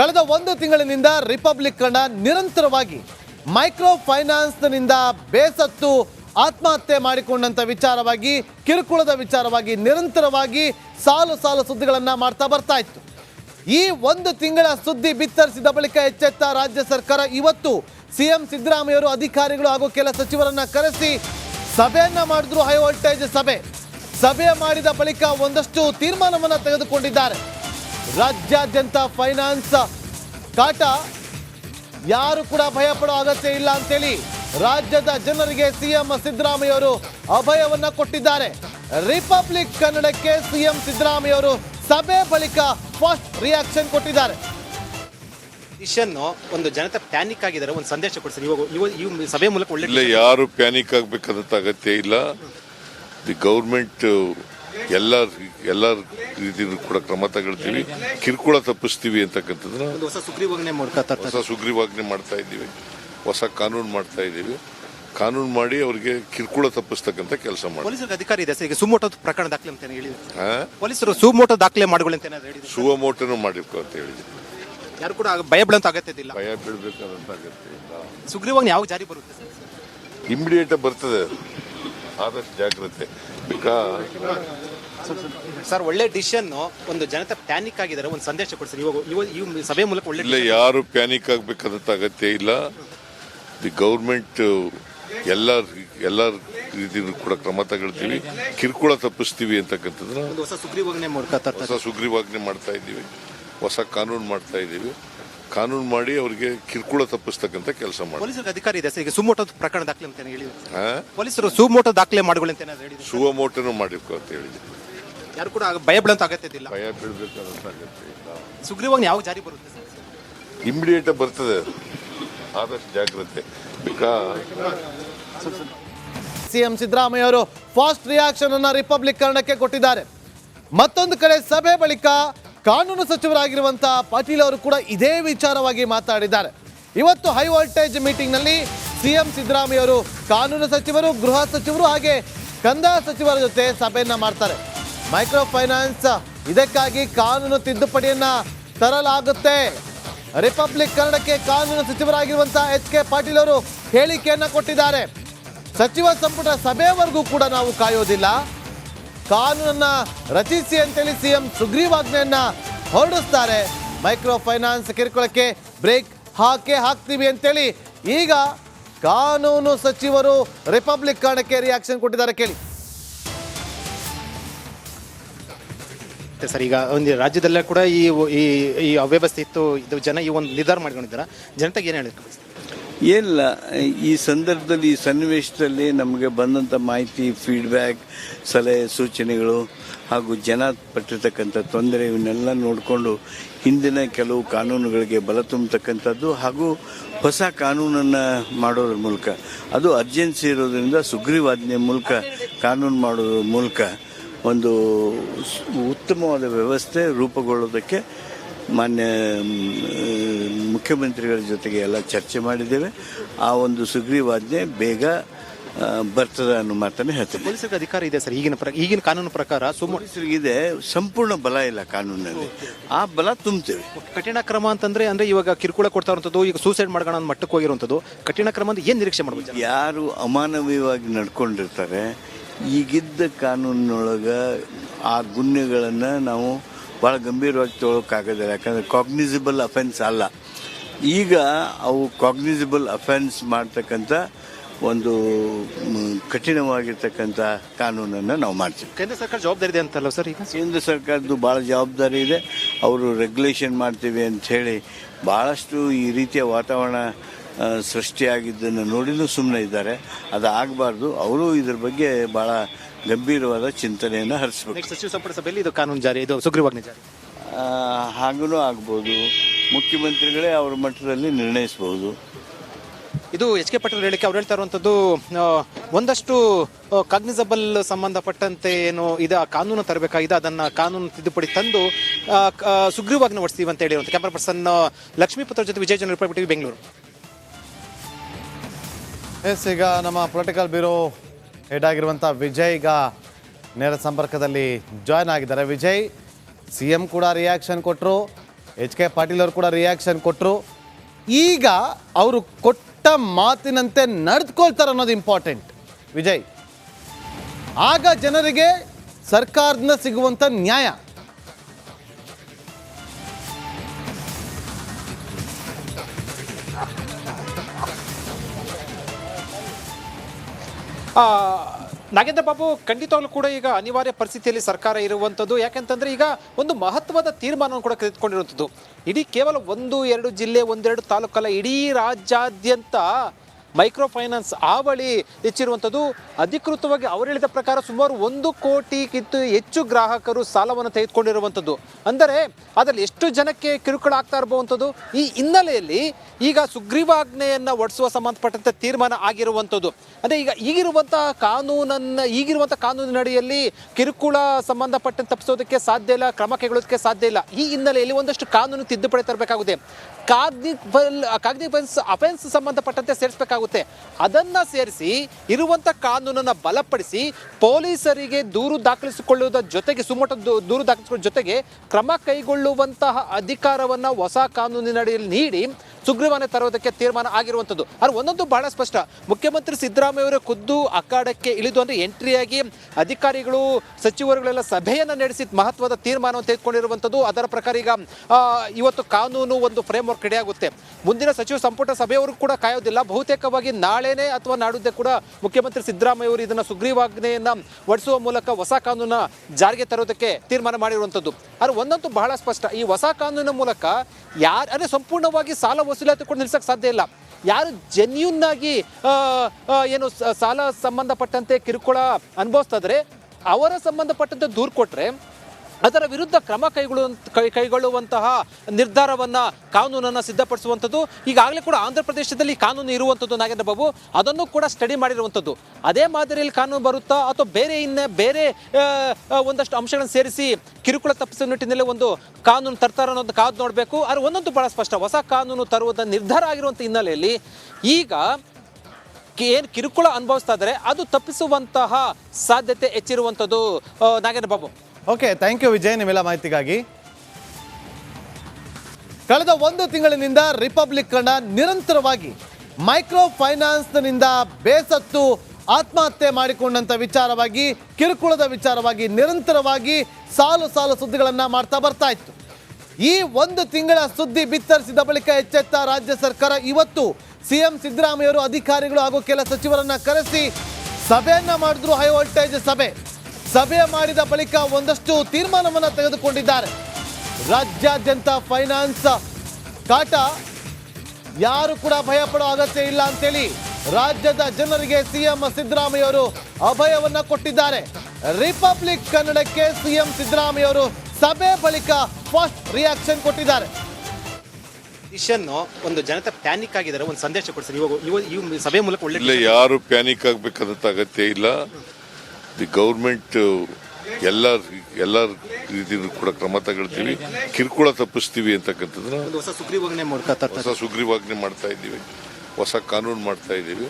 ಕಳೆದ ಒಂದು ತಿಂಗಳಿನಿಂದ ರಿಪಬ್ಲಿಕ್ ಕಂಡ ನಿರಂತರವಾಗಿ ಮೈಕ್ರೋ ಫೈನಾನ್ಸ್ನಿಂದ ಬೇಸತ್ತು ಆತ್ಮಹತ್ಯೆ ಮಾಡಿಕೊಂಡಂತ ವಿಚಾರವಾಗಿ, ಕಿರುಕುಳದ ವಿಚಾರವಾಗಿ ನಿರಂತರವಾಗಿ ಸಾಲು ಸಾಲು ಸುದ್ದಿಗಳನ್ನು ಮಾಡ್ತಾ ಬರ್ತಾ ಇತ್ತು. ಈ ಒಂದು ತಿಂಗಳ ಸುದ್ದಿ ಬಿತ್ತರಿಸಿದ ಬಳಿಕ ಎಚ್ಚೆತ್ತ ರಾಜ್ಯ ಸರ್ಕಾರ ಇವತ್ತು ಸಿಎಂ ಸಿದ್ದರಾಮಯ್ಯವರು ಅಧಿಕಾರಿಗಳು ಹಾಗೂ ಕೆಲ ಸಚಿವರನ್ನ ಕರೆಸಿ ಸಭೆಯನ್ನ ಮಾಡಿದ್ರು ಹೈ ವೋಲ್ಟೇಜ್ ಸಭೆ. ಸಭೆ ಮಾಡಿದ ಬಳಿಕ ಒಂದಷ್ಟು ತೀರ್ಮಾನವನ್ನು ತೆಗೆದುಕೊಂಡಿದ್ದಾರೆ. ರಾಜ್ಯಾದ್ಯಂತ ಫೈನಾನ್ಸ್ ಕಾಟ ಯಾರು ಕೂಡ ಭಯ ಪಡೋ ಅಗತ್ಯ ಇಲ್ಲ ಅಂತೇಳಿ ರಾಜ್ಯದ ಜನರಿಗೆ ಸಿಎಂ ಸಿದ್ದರಾಮಯ್ಯ ಅವರು ಅಭಯವನ್ನ ಕೊಟ್ಟಿದ್ದಾರೆ. ರಿಪಬ್ಲಿಕ್ ಕನ್ನಡಕ್ಕೆ ಸಿಎಂ ಸಿದ್ದರಾಮಯ್ಯ ಅವರು ಸಭೆ ಬಳಿಕ ಫಸ್ಟ್ ರಿಯಾಕ್ಷನ್ ಕೊಟ್ಟಿದ್ದಾರೆ. ಒಂದು ಜನತೆ ಪ್ಯಾನಿಕ್ ಆಗಿದ್ದಾರೆ ಒಂದು ಸಂದೇಶ ಕೊಡ್ತಾರೆ ಇವಾಗ ಇವ- ಈ ಸಭೆ ಮೂಲಕ ಒಳ್ಳೆ ಇಲ್ಲ ಯಾರು ಪ್ಯಾನಿಕ್ ಆಗಬೇಕಾದಂತ ಅಗತ್ಯ ಇಲ್ಲ. ದಿ ಗೌರ್ಮೆಂಟ್ ಎಲ್ಲ ಎಲ್ಲ ರೀತಿಯಲ್ಲೂ ಕೂಡ ಕ್ರಮ ತಗೊಳ್ತೀವಿ. ಕಿರುಕುಳ ತಪ್ಪಿಸ್ತೀವಿ ಅಂತಕ್ಕಂಥದ್ದನ್ನ ಹೊಸ ಸುಗ್ರೀವಾಜ್ಞೆ ತರ್ತಾರೆ ಹೊಸ ಸುಗ್ರೀವಾಜ್ಞೆ ಮಾಡ್ತಾ ಇದ್ದೀವಿ. ಹೊಸ ಕಾನೂನು ಮಾಡ್ತಾ ಇದ್ದೀವಿ. ಕಾನೂನು ಮಾಡಿ ಅವರಿಗೆ ಕಿರುಕುಳ ತಪ್ಪಿಸ್ತಕ್ಕಂಥ ಕೆಲಸ ಮಾಡಿ ಪೊಲೀಸರಿಗೆ ಅಧಿಕಾರಿ ಇದೆ ಸರ್ ಈಗ ಸುಮೋಟೋ ಪ್ರಕರಣ ದಾಖಲೆ ಅಂತ ಹೇಳಿ. ಹಾ? ಪೊಲೀಸರು ಸುಮೋಟೋ ದಾಖಲೆ ಮಾಡಿಕೊಳ್ಳಿ ಅಂತ ಹೇಳಿದ್ರು ಸುವಮೋಟನು ಮಾಡಿರ್ಕೋ ಅಂತ ಹೇಳಿದ್ವಿ. ಯಾರು ಕೂಡ ಭಯ ಬೀಳಂತ ಅಗತ್ಯದಿಲ್ಲ. ಭಯ ಬೀಳ್ಬೇಕಾದಂತ ಅಗತ್ಯ ಇಲ್ಲ ಸುಗ್ರೀವಾಜ್ಞೆ ಯಾವಾಗ ಜಾರಿ ಬರುತ್ತೆ ಸರ್? ಇಮಿಡಿಯೇಟ್ ಬರ್ತದೆ. ಆದಷ್ಟು ಜಾಗ್ರತೆ. ಬೇಕಾ ಸರ್ ಒಳ್ಳೆ ಡಿಸಿಷನ್ ಒಂದು ಜನತೆ ಪ್ಯಾನಿಕ್ ಆಗಿದ್ದಾರೆ. ಒಂದು ಸಂದೇಶ ಕೊಡ್ತೀನಿ ಇವಾಗ ಇವ- ಈ ಸಭೆ ಮೂಲಕ ಒಳ್ಳೆ ಇಲ್ಲ ಯಾರು ಪ್ಯಾನಿಕ್ ಆಗಬೇಕಾದಂತ ಅಗತ್ಯ ಇಲ್ಲ. ದಿ ಗೌರ್ಮೆಂಟ್ ಎಲ್ಲ ಎಲ್ಲ ರೀತಿಯಲ್ಲೂ ಕೂಡ ಕ್ರಮ ತಗೊಳ್ತೀವಿ. ಕಿರುಕುಳ ತಪ್ಪಿಸ್ತೀವಿ ಅಂತಕ್ಕಂಥದ್ದು ಒಂದು ಹೊಸ ಸುಗ್ರೀವಾಜ್ಞೆ ತರ್ತಾರೆ ಹೊಸ ಸುಗ್ರೀವಾಜ್ಞೆ ಮಾಡ್ತಾ ಇದ್ದೀವಿ. ಹೊಸ ಕಾನೂನು ಮಾಡ್ತಾ ಇದ್ದೀವಿ. ಕಾನೂನು ಮಾಡಿ ಅವರಿಗೆ ಕಿರುಕುಳ ತಪ್ಪಿಸ್ತಕ್ಕಂಥ ಕೆಲಸ ಮಾಡಿ ಪೊಲೀಸರಿಗೆ ಅಧಿಕಾರಿ ಇದೆ. ಸರ್ ಈಗ ಸುಮೋಟೋ ಪ್ರಕರಣ ದಾಖಲೆ ಅಂತ ಹೇಳಿ ಹಾ? ಪೊಲೀಸರು ಸುಮೋಟೋ ದಾಖಲೆ ಮಾಡಿಕೊಳ್ಳಿ ಅಂತ ಏನಾದ್ರು ಹೇಳಿದ್ರು? ಸುವಮೋಟನು ಮಾಡಿರ್ಕೋ ಅಂತ ಹೇಳಿದ್ವಿ ಯಾರು ಕೂಡ ಭಯ ಬೀಳಂತ ಅಗತ್ಯದಿಲ್ಲ ಇಲ್ಲ ಭಯ ಬೀಳ್ಬೇಕಾದಂತ ಅಗತ್ಯ ಇಲ್ಲ. ಸುಗ್ರೀವಾಜ್ಞೆ ಜಾರಿ ಬರುತ್ತೆ ಸರ್? ಇಮಿಡಿಯೇಟ್ ಬರ್ತದೆ. ಆದಷ್ಟು ಜಾಗ್ರತೆ. ಬೇಕಾ? ಸಿಎಂ ಸಿದ್ದರಾಮಯ್ಯ ಅವರು ಫಾಸ್ಟ್ ರಿಯಾಕ್ಷನ್ ಅನ್ನ ರಿಪಬ್ಲಿಕ್ ಕಾರಣಕ್ಕೆ ಕೊಟ್ಟಿದ್ದಾರೆ. ಮತ್ತೊಂದು ಕಡೆ ಸಭೆ ಬಳಿಕ ಕಾನೂನು ಸಚಿವರಾಗಿರುವಂತಹ ಪಾಟೀಲ್ ಅವರು ಕೂಡ ಇದೇ ವಿಚಾರವಾಗಿ ಮಾತಾಡಿದ್ದಾರೆ. ಇವತ್ತು ಹೈ ವೋಲ್ಟೇಜ್ ಮೀಟಿಂಗ್ನಲ್ಲಿ ಸಿಎಂ ಸಿದ್ದರಾಮಯ್ಯ ಅವರು ಕಾನೂನು ಸಚಿವರು ಗೃಹ ಸಚಿವರು ಹಾಗೆ ಕಂದಾಯ ಸಚಿವರ ಜೊತೆ ಸಭೆಯನ್ನ ಮಾಡ್ತಾರೆ. ಮೈಕ್ರೋ ಫೈನಾನ್ಸ್ ಇದಕ್ಕಾಗಿ ಕಾನೂನು ತಿದ್ದುಪಡಿಯನ್ನ ತರಲಾಗುತ್ತೆ. ರಿಪಬ್ಲಿಕ್ ಕನ್ನಡಕ್ಕೆ ಕಾನೂನು ಸಚಿವರಾಗಿರುವಂತಹ ಎಚ್ ಕೆ ಪಾಟೀಲ್ ಅವರು ಹೇಳಿಕೆಯನ್ನ ಕೊಟ್ಟಿದ್ದಾರೆ. ಸಚಿವ ಸಂಪುಟ ಸಭೆಯವರೆಗೂ ಕೂಡ ನಾವು ಕಾಯೋದಿಲ್ಲ. ಕಾನೂನನ್ನ ರಚಿಸಿ ಅಂತೇಳಿ ಸಿಎಂ ಸುಗ್ರೀವಾಜ್ಞೆಯನ್ನ ಹೊರಡಿಸ್ತಾರೆ. ಮೈಕ್ರೋ ಫೈನಾನ್ಸ್ ಕಿರುಕುಳಕ್ಕೆ ಬ್ರೇಕ್ ಹಾಕೇ ಹಾಕ್ತೀವಿ ಅಂತೇಳಿ ಈಗ ಕಾನೂನು ಸಚಿವರು ರಿಪಬ್ಲಿಕ್ ಕಾರಣಕ್ಕೆ ರಿಯಾಕ್ಷನ್ ಕೊಟ್ಟಿದ್ದಾರೆ ಕೇಳಿ. ಮತ್ತೆ ಸರ್. ಈಗ ಒಂದು ರಾಜ್ಯದಲ್ಲೇ ಕೂಡ ಈ ಈ ಈ ಅವ್ಯವಸ್ಥೆ ಇತ್ತು, ಇದು ಜನ ಈ ಒಂದು ನಿರ್ಧಾರ ಮಾಡ್ಕೊಂಡಿದ್ದಾರೆ? ಜನತೆಗೆ ಏನು ಹೇಳಿದ್ರು ಏನಿಲ್ಲ. ಈ ಸಂದರ್ಭದಲ್ಲಿ, ಈ ಸನ್ನಿವೇಶದಲ್ಲಿ ನಮಗೆ ಬಂದಂಥ ಮಾಹಿತಿ ಫೀಡ್ಬ್ಯಾಕ್ ಸಲಹೆ, ಸೂಚನೆಗಳು ಹಾಗೂ ಜನ ಪಟ್ಟಿರ್ತಕ್ಕಂಥ ತೊಂದರೆ ಇವನ್ನೆಲ್ಲ ನೋಡಿಕೊಂಡು ಹಿಂದಿನ ಕೆಲವು ಕಾನೂನುಗಳಿಗೆ ಬಲ ತುಂಬತಕ್ಕಂಥದ್ದು ಹಾಗೂ ಹೊಸ ಕಾನೂನನ್ನು ಮಾಡೋದ್ರ ಮೂಲಕ. ಅದು ಅರ್ಜೆನ್ಸಿ ಇರೋದರಿಂದ ಸುಗ್ರೀವಾಜ್ಞೆ ಮೂಲಕ, ಕಾನೂನು ಮಾಡೋದ್ರ ಮೂಲಕ ಒಂದು ಉತ್ತಮವಾದ ವ್ಯವಸ್ಥೆ ರೂಪುಗೊಳ್ಳೋದಕ್ಕೆ ಮಾನ್ಯ ಮುಖ್ಯಮಂತ್ರಿಗಳ ಜೊತೆಗೆ ಎಲ್ಲ ಚರ್ಚೆ ಮಾಡಿದ್ದೇವೆ. ಆ ಒಂದು ಸುಗ್ರೀವಾಜ್ಞೆ ಬೇಗ ಬರ್ತದೆ ಅನ್ನೋ ಮಾತನ್ನು ಹೇಳ್ತೇನೆ. ಪೊಲೀಸರಿಗೆ ಅಧಿಕಾರ ಇದೆ ಸರ್ ಈಗಿನ ಪ್ರಕಾರ ಈಗಿನ ಕಾನೂನು ಪ್ರಕಾರ ಇದೆ ಸಂಪೂರ್ಣ ಬಲ ಇಲ್ಲ ಕಾನೂನಲ್ಲಿ. ಆ ಬಲ ತುಂಬ್ತೇವೆ ಕಠಿಣ ಕ್ರಮ ಅಂತಂದ್ರೆ ಅಂದ್ರೆ ಇವಾಗ ಕಿರುಕುಳ ಕೊಡ್ತಾ ಇರುವಂಥದ್ದು ಈಗ ಸೂಸೈಡ್ ಮಾಡ್ಕೋಣ ಮಟ್ಟಕ್ಕೆ ಹೋಗಿರುವಂಥದ್ದು ಕಠಿಣ ಕ್ರಮ ಅಂತ ಏನು ನಿರೀಕ್ಷೆ ಮಾಡ್ಬೋದು ಯಾರು ಅಮಾನವೀಯವಾಗಿ ನಡ್ಕೊಂಡಿರ್ತಾರೆ ಈಗಿದ್ದ ಕಾನೂನಿನೊಳಗೆ ಆ ಗುನ್ಯಗಳನ್ನು ನಾವು ಭಾಳ ಗಂಭೀರವಾಗಿ ತೊಗೊಳಕ್ಕಾಗೋದಿಲ್ಲ. ಯಾಕಂದರೆ ಕಾಗ್ನಿಸಿಬಲ್ ಅಫೆನ್ಸ್ ಅಲ್ಲ. ಈಗ ಅವು ಕಾಗ್ನಿಸಿಬಲ್ ಅಫೆನ್ಸ್ ಮಾಡ್ತಕ್ಕಂಥ ಒಂದು ಕಠಿಣವಾಗಿರ್ತಕ್ಕಂಥ ಕಾನೂನನ್ನು ನಾವು ಮಾಡ್ತೀವಿ. ಕೇಂದ್ರ ಸರ್ಕಾರ ಜವಾಬ್ದಾರಿ ಇದೆ ಅಂತಲ್ಲ ಸರ್ ಈಗ? ಕೇಂದ್ರ ಸರ್ಕಾರದ್ದು ಭಾಳ ಜವಾಬ್ದಾರಿ ಇದೆ. ಅವರು ರೆಗ್ಯುಲೇಷನ್ ಮಾಡ್ತೀವಿ ಅಂತ ಹೇಳಿ ಭಾಳಷ್ಟು ಈ ರೀತಿಯ ವಾತಾವರಣ ಸೃಷ್ಟಿಯಾಗಿದ್ದನ್ನು ನೋಡಿನೂ ಸುಮ್ಮನೆ ಇದ್ದಾರೆ. ಅದು ಆಗಬಾರ್ದು ಅವರು ಇದ್ರ ಬಗ್ಗೆ ಭಾಳ ಗಂಭೀರವಾದ ಚಿಂತನೆಯನ್ನು ಹರಿಸಬೇಕು. ಸಚಿವ ಸಂಪುಟ ಸಭೆಯಲ್ಲಿ ಇದು ಕಾನೂನು ಜಾರಿ ಇದು ಸುಗ್ರೀವಾಜ್ಞೆ ಜಾರಿ. ಹಾಗೂ ಆಗ್ಬೋದು. ಮುಖ್ಯಮಂತ್ರಿಗಳೇ ಅವ್ರ ಮಟ್ಟದಲ್ಲಿ ನಿರ್ಣಯಿಸಬಹುದು. ಇದು ಎಚ್ ಕೆ ಪಟೇಲ್ ಹೇಳಿಕೆ ಅವ್ರು ಹೇಳ್ತಾ ಇರುವಂಥದ್ದು ಒಂದಷ್ಟು ಕಾಗ್ನಿಸಬಲ್ ಸಂಬಂಧಪಟ್ಟಂತೆ ಏನು ಇದು ಆ ಕಾನೂನು ತರಬೇಕಾಗಿದೆ. ಅದನ್ನ ಕಾನೂನು ತಿದ್ದುಪಡಿ ತಂದು ಸುಗ್ರೀವಾಜ್ಞೆ ಹೊಡಿಸ್ತೀವಿ ಅಂತ ಹೇಳಿರುವಂಥ ಕ್ಯಾಮರಾ ಪರ್ಸನ್ ಲಕ್ಷ್ಮೀಪುತ್ರ ಜೊತೆ ವಿಜಯ ಜನ ರಿಪೋರ್ಟ್ ಬೆಂಗಳೂರು. ಎಸ್, ಈಗ ನಮ್ಮ ಪೊಲಿಟಿಕಲ್ ಬ್ಯೂರೋ ಹೆಡ್ ಆಗಿರುವಂಥ ವಿಜಯ್ ಈಗ ನೇರ ಸಂಪರ್ಕದಲ್ಲಿ ಜಾಯ್ನ್ ಆಗಿದ್ದಾರೆ. ವಿಜಯ್ ಸಿ ಎಂ ಕೂಡ ರಿಯಾಕ್ಷನ್ ಕೊಟ್ಟರು ಎಚ್ ಕೆ ಪಾಟೀಲ್ ಅವರು ಕೂಡ ರಿಯಾಕ್ಷನ್ ಕೊಟ್ಟರು ಈಗ ಅವರು ಕೊಟ್ಟ ಮಾತಿನಂತೆ ನಡೆದುಕೊಳ್ತಾರೆ ಅನ್ನೋದು ಇಂಪಾರ್ಟೆಂಟ್ ವಿಜಯ್, ಆಗ ಜನರಿಗೆ ಸರ್ಕಾರದಿಂದ ಸಿಗುವಂಥ ನ್ಯಾಯ. ನಾಗೇಂದ್ರ ಬಾಬು, ಖಂಡಿತವಾಗ್ಲೂ ಕೂಡ ಈಗ ಅನಿವಾರ್ಯ ಪರಿಸ್ಥಿತಿಯಲ್ಲಿ ಸರ್ಕಾರ ಇರುವಂಥದ್ದು. ಯಾಕೆಂತಂದ್ರೆ ಈಗ ಒಂದು ಮಹತ್ವದ ತೀರ್ಮಾನವನ್ನು ಕೂಡ ತೆಗೆದುಕೊಂಡಿರುವಂಥದ್ದು. ಇಡೀ ಕೇವಲ ಒಂದು, ಎರಡು ಜಿಲ್ಲೆ, ಒಂದೆರಡು ತಾಲೂಕಲ್ಲ, ಇಡೀ ರಾಜ್ಯಾದ್ಯಂತ ಮೈಕ್ರೋ ಫೈನಾನ್ಸ್ ಆವಳಿ ಹೆಚ್ಚಿರುವಂಥದ್ದು. ಅಧಿಕೃತವಾಗಿ ಅವರು ಪ್ರಕಾರ ಸುಮಾರು ಒಂದು ಕೋಟಿಗಿಂತ ಹೆಚ್ಚು ಗ್ರಾಹಕರು ಸಾಲವನ್ನು ತೆಗೆದುಕೊಂಡಿರುವಂಥದ್ದು. ಅಂದರೆ ಅದರಲ್ಲಿ ಎಷ್ಟು ಜನಕ್ಕೆ ಕಿರುಕುಳ ಆಗ್ತಾ ಇರಬಹುದು ಈ ಹಿನ್ನೆಲೆಯಲ್ಲಿ ಈಗ ಸುಗ್ರೀವಾಜ್ಞೆಯನ್ನು ಹೊಡಿಸುವ ಸಂಬಂಧಪಟ್ಟಂತೆ ತೀರ್ಮಾನ ಆಗಿರುವಂಥದ್ದು. ಅಂದರೆ ಈಗ ಈಗಿರುವಂಥ ಕಾನೂನನ್ನು, ಈಗಿರುವಂಥ ಕಾನೂನಿನಡಿಯಲ್ಲಿ ಕಿರುಕುಳ ಸಂಬಂಧಪಟ್ಟಂತೆ ತಪ್ಪಿಸೋದಕ್ಕೆ ಸಾಧ್ಯ ಇಲ್ಲ, ಕ್ರಮ ಕೈಗೊಳ್ಳೋದಕ್ಕೆ ಸಾಧ್ಯ ಇಲ್ಲ. ಈ ಹಿನ್ನೆಲೆಯಲ್ಲಿ ಒಂದಷ್ಟು ಕಾನೂನು ತಿದ್ದುಪಡಿ ತರಬೇಕಾಗುತ್ತೆ. ಕಾಗ್ನಿಬಲ್ ಕಾಗ್ನಿಬಲ್ಸ್ ಅಫೆನ್ಸ್ ಸಂಬಂಧಪಟ್ಟಂತೆ ಸೇರಿಸಬೇಕಾಗುತ್ತೆ. ಅದನ್ನ ಸೇರಿಸಿ ಇರುವಂಥ ಕಾನೂನನ್ನು ಬಲಪಡಿಸಿ ಪೊಲೀಸರಿಗೆ ದೂರು ದಾಖಲಿಸಿಕೊಳ್ಳುವುದರ ಜೊತೆಗೆ ಸುಮೋಟ ದೂರು ದಾಖಲಿಸಿಕೊಳ್ಳುವ ಜೊತೆಗೆ ಕ್ರಮ ಕೈಗೊಳ್ಳುವಂತಹ ಅಧಿಕಾರವನ್ನ ಹೊಸ ಕಾನೂನಿನಡಿಯಲ್ಲಿ ನೀಡಿ ಸುಗ್ರೀವಾಜ್ಞೆ ತರೋದಕ್ಕೆ ತೀರ್ಮಾನ ಆಗಿರುವಂಥದ್ದು. ಆದರೆ ಒಂದೊಂದು ಬಹಳ ಸ್ಪಷ್ಟ. ಮುಖ್ಯಮಂತ್ರಿ ಸಿದ್ದರಾಮಯ್ಯ ಖುದ್ದು ಅಖಾಡಕ್ಕೆ ಇಳಿದು ಅಂದರೆ ಎಂಟ್ರಿಯಾಗಿ ಅಧಿಕಾರಿಗಳು, ಸಚಿವರುಗಳೆಲ್ಲ ಸಭೆಯನ್ನು ನಡೆಸಿ ಮಹತ್ವದ ತೀರ್ಮಾನವನ್ನು ತೆಗೆದುಕೊಂಡಿರುವಂಥದ್ದು. ಅದರ ಪ್ರಕಾರ ಈಗ ಇವತ್ತು ಕಾನೂನು ಒಂದು ಫ್ರೇಮ್ ವರ್ಕ್ ರೆಡಿಯಾಗುತ್ತೆ ಮುಂದಿನ ಸಚಿವ ಸಂಪುಟ ಸಭೆಯವರು ಕೂಡ ಕಾಯೋದಿಲ್ಲ. ಬಹುತೇಕವಾಗಿ ನಾಳೆನೇ ಅಥವಾ ನಾಡುದ್ದೇ ಕೂಡ ಮುಖ್ಯಮಂತ್ರಿ ಸಿದ್ದರಾಮಯ್ಯ ಅವರು ಇದನ್ನು ಸುಗ್ರೀವಾಜ್ಞೆಯನ್ನು ಹೊಡಿಸುವ ಮೂಲಕ ಹೊಸ ಕಾನೂನ ಜಾರಿಗೆ ತರೋದಕ್ಕೆ ತೀರ್ಮಾನ ಮಾಡಿರುವಂಥದ್ದು. ಆದರೆ ಒಂದಂತೂ ಬಹಳ ಸ್ಪಷ್ಟ. ಈ ಹೊಸ ಕಾನೂನಿನ ಮೂಲಕ ಯಾರು ಅಂದರೆ ಸಂಪೂರ್ಣವಾಗಿ ಸಾಲ ವಸೂಲಾತಿ ಕೂಡ ನಿಲ್ಸಕ್ಕೆ ಸಾಧ್ಯ ಇಲ್ಲ. ಯಾರು ಜೆನ್ಯೂನ್ ಆಗಿ ಏನು ಸಾಲ ಸಂಬಂಧಪಟ್ಟಂತೆ ಕಿರುಕುಳ ಅನುಭವಿಸ್ತಾ ಇದ್ರೆ, ಅವರ ಸಂಬಂಧಪಟ್ಟಂತೆ ದೂರು ಕೊಟ್ಟರೆ ಅದರ ವಿರುದ್ಧ ಕ್ರಮ ಕೈಗೊಳ್ಳುವ ಕೈ ಕೈಗೊಳ್ಳುವಂತಹ ನಿರ್ಧಾರವನ್ನು ಕಾನೂನನ್ನು ಸಿದ್ಧಪಡಿಸುವಂಥದ್ದು. ಈಗಾಗಲೇ ಕೂಡ ಆಂಧ್ರ ಪ್ರದೇಶದಲ್ಲಿ ಕಾನೂನು ಇರುವಂಥದ್ದು ನಾಗೇಂದ್ರ ಬಾಬು. ಅದನ್ನು ಕೂಡ ಸ್ಟಡಿ ಮಾಡಿರುವಂಥದ್ದು. ಅದೇ ಮಾದರಿಯಲ್ಲಿ ಕಾನೂನು ಬರುತ್ತಾ ಅಥವಾ ಬೇರೆ ಇನ್ನೇ ಬೇರೆ ಒಂದಷ್ಟು ಅಂಶಗಳನ್ನು ಸೇರಿಸಿ ಕಿರುಕುಳ ತಪ್ಪಿಸುವ ನಿಟ್ಟಿನಲ್ಲಿ ಒಂದು ಕಾನೂನು ತರ್ತಾರ ಅನ್ನೋದು ಕಾದು ನೋಡಬೇಕು. ಆದರೆ ಒಂದೊಂದು ಭಾಳ ಸ್ಪಷ್ಟ. ಹೊಸ ಕಾನೂನು ತರುವುದ ನಿರ್ಧಾರ ಆಗಿರುವಂಥ ಹಿನ್ನೆಲೆಯಲ್ಲಿ ಈಗ ಏನು ಕಿರುಕುಳ ಅನುಭವಿಸ್ತಾ ಇದ್ದಾರೆ, ಅದು ತಪ್ಪಿಸುವಂತಹ ಸಾಧ್ಯತೆ ಹೆಚ್ಚಿರುವಂಥದ್ದು Nagendra Babu. Okay thank you Vijay ನಿಮ್ಮೆಲ್ಲ ಮಾಹಿತಿಗಾಗಿ. ಕಳೆದ ಒಂದು ತಿಂಗಳಿನಿಂದ ರಿಪಬ್ಲಿಕ್ ಕಣ ನಿರಂತರವಾಗಿ ಮೈಕ್ರೋ ಫೈನಾನ್ಸ್ನಿಂದ ಬೇಸತ್ತು ಆತ್ಮಹತ್ಯೆ ಮಾಡಿಕೊಂಡಂತ ವಿಚಾರವಾಗಿ, ಕಿರುಕುಳದ ವಿಚಾರವಾಗಿ ನಿರಂತರವಾಗಿ ಸಾಲು ಸಾಲು ಸುದ್ದಿಗಳನ್ನು ಮಾಡ್ತಾ ಬರ್ತಾ ಇತ್ತು. ಈ ಒಂದು ತಿಂಗಳ ಸುದ್ದಿ ಬಿತ್ತರಿಸಿದ ಬಳಿಕ ಎಚ್ಚೆತ್ತ ರಾಜ್ಯ ಸರ್ಕಾರ ಇವತ್ತು ಸಿಎಂ ಸಿದ್ದರಾಮಯ್ಯವರು ಅಧಿಕಾರಿಗಳು ಹಾಗೂ ಕೆಲ ಸಚಿವರನ್ನ ಕರೆಸಿ ಸಭೆಯನ್ನ ಮಾಡಿದ್ರು ಹೈ ವೋಲ್ಟೇಜ್ ಸಭೆ. ಸಭೆ ಮಾಡಿದ ಬಳಿಕ ಒಂದಷ್ಟು ತೀರ್ಮಾನವನ್ನು ತೆಗೆದುಕೊಂಡಿದ್ದಾರೆ. ರಾಜ್ಯಾದ್ಯಂತ ಫೈನಾನ್ಸ್ ಕಾಟ. ಯಾರು ಕೂಡ ಭಯ ಪಡೋ ಅಗತ್ಯ ಇಲ್ಲ ಅಂತೇಳಿ ರಾಜ್ಯದ ಜನರಿಗೆ ಸಿಎಂ ಸಿದ್ದರಾಮಯ್ಯ ಅವರು ಅಭಯವನ್ನ ಕೊಟ್ಟಿದ್ದಾರೆ. ರಿಪಬ್ಲಿಕ್ ಕನ್ನಡಕ್ಕೆ ಸಿಎಂ ಸಿದ್ದರಾಮಯ್ಯ ಅವರು ಸಭೆ ಬಳಿಕ ಫಸ್ಟ್ ರಿಯಾಕ್ಷನ್ ಕೊಟ್ಟಿದ್ದಾರೆ. ಡಿಸಿಷನ್ ಒಂದು ಜನತೆ ಪ್ಯಾನಿಕ್ ಆಗಿದ್ದಾರೆ ಒಂದು ಸಂದೇಶ ಕೊಡ್ತಾರೆ ಇವಾಗ ಇವ- ಈ ಸಭೆ ಮೂಲಕ ಒಳ್ಳೆ ಇಲ್ಲ ಯಾರು ಪ್ಯಾನಿಕ್ ಆಗ್ಬೇಕಾದಂತ ಅಗತ್ಯ ಇಲ್ಲ. ದಿ ಗೌರ್ಮೆಂಟ್ ಎಲ್ಲ ಎಲ್ಲ ರೀತಿಯಲ್ಲೂ ಕೂಡ ಕ್ರಮ ತಗೊಳ್ತೀವಿ. ಕಿರುಕುಳ ತಪ್ಪಿಸ್ತೀವಿ ಅಂತಕ್ಕಂಥದ್ದು ಒಂದು ಹೊಸ ಸುಗ್ರೀವಾಜ್ಞೆ ತರ್ತಾರೆ. ಹೊಸ ಸುಗ್ರೀವಾಜ್ಞೆ ಮಾಡ್ತಾ ಇದ್ದೀವಿ. ಹೊಸ ಕಾನೂನು ಮಾಡ್ತಾ ಇದ್ದೀವಿ.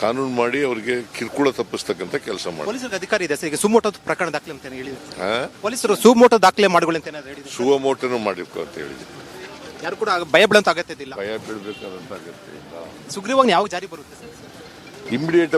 ಕಾನೂನು ಮಾಡಿ ಅವರಿಗೆ ಕಿರುಕುಳ ತಪ್ಪಿಸ್ತಕ್ಕಂಥ ಕೆಲಸ ಮಾಡಿ ಪೊಲೀಸರಿಗೆ ಅಧಿಕಾರ ಇದೆ ಸರ್ ಈಗ ಸುಮೋಟೋ ಪ್ರಕರಣ ದಾಖಲೆ ಅಂತ ಹೇಳಿದ್ರು ಪೊಲೀಸರು ಸುಮೋಟೋ ದಾಖಲೆ ಮಾಡಿಕೊಳ್ಳಿ ಅಂತ ಹೇಳಿದ್ರು ಸುವಮೋಟನು ಮಾಡಿರ್ಕೊ ಅಂತ ಹೇಳಿದ್ದೀವಿ ಯಾರು ಕೂಡ ಭಯ ಬೀಳಂತ ಅಗತ್ಯ ಇಲ್ಲ. ಭಯ ಬೀಳ್ಬೇಕಾದಂತ ಅಗತ್ಯ ಇಲ್ಲ. ಸುಗ್ರೀವಾಜ್ಞೆ ಯಾವಾಗ ಜಾರಿ ಬರುತ್ತೆ ಸರ್? ಇಮಿಡಿಯೇಟ್